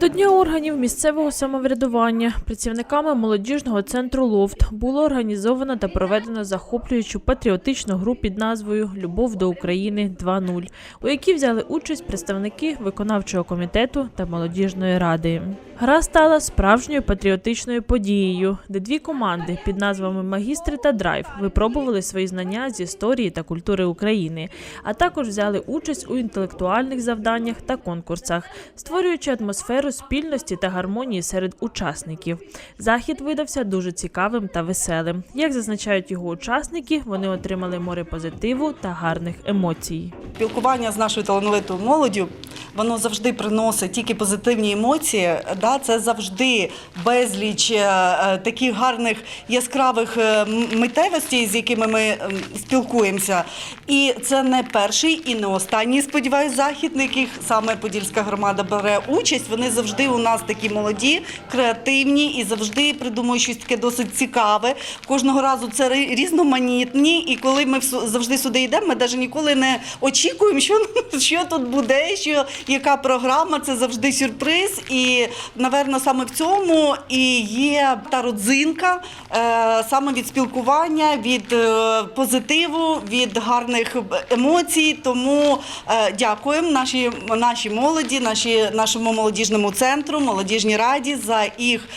До дня органів місцевого самоврядування працівниками молодіжного центру Лофт було організовано та проведено захоплюючу патріотичну гру під назвою Любов до України 2.0», у якій взяли участь представники виконавчого комітету та молодіжної ради. Гра стала справжньою патріотичною подією, де дві команди під назвами Магістри та Драйв випробували свої знання з історії та культури України, а також взяли участь у інтелектуальних завданнях та конкурсах, створюючи атмосферу спільності та гармонії серед учасників. Захід видався дуже цікавим та веселим. Як зазначають його учасники, вони отримали море позитиву та гарних емоцій. Спілкування з нашою талановитою молоддю воно завжди приносить тільки позитивні емоції. Да? Це завжди безліч е, е, таких гарних яскравих е, м- з якими ми спілкуємося. І це не перший і не останній, сподіваюся, захід, на яких саме Подільська громада бере участь. Вони завжди у нас такі молоді, креативні і завжди придумують щось таке досить цікаве. Кожного разу це різноманітні. І коли ми завжди сюди йдемо, ми навіть ніколи не очікуємо, що, що тут буде, що яка програма. Це завжди сюрприз. І, напевно, саме в цьому і є та родзинка е, саме від спілкування, від е, позитиву, від гарних емоцій. Тому е, дякуємо нашій, нашій молоді, наші, нашому молодіжному центру, молодіжній раді за їх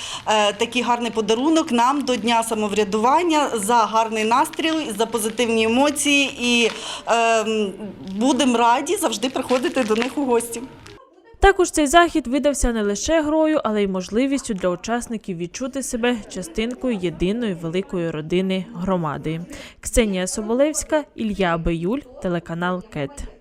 такий гарний подарунок нам до Дня самоврядування, за гарний настрій, за позитивні емоції. І е, будемо раді завжди приходити до них у гості. Також цей захід видався не лише грою, але й можливістю для учасників відчути себе частинкою єдиної великої родини громади. Ксенія Соболевська, Ілля Беюль, телеканал КЕТ.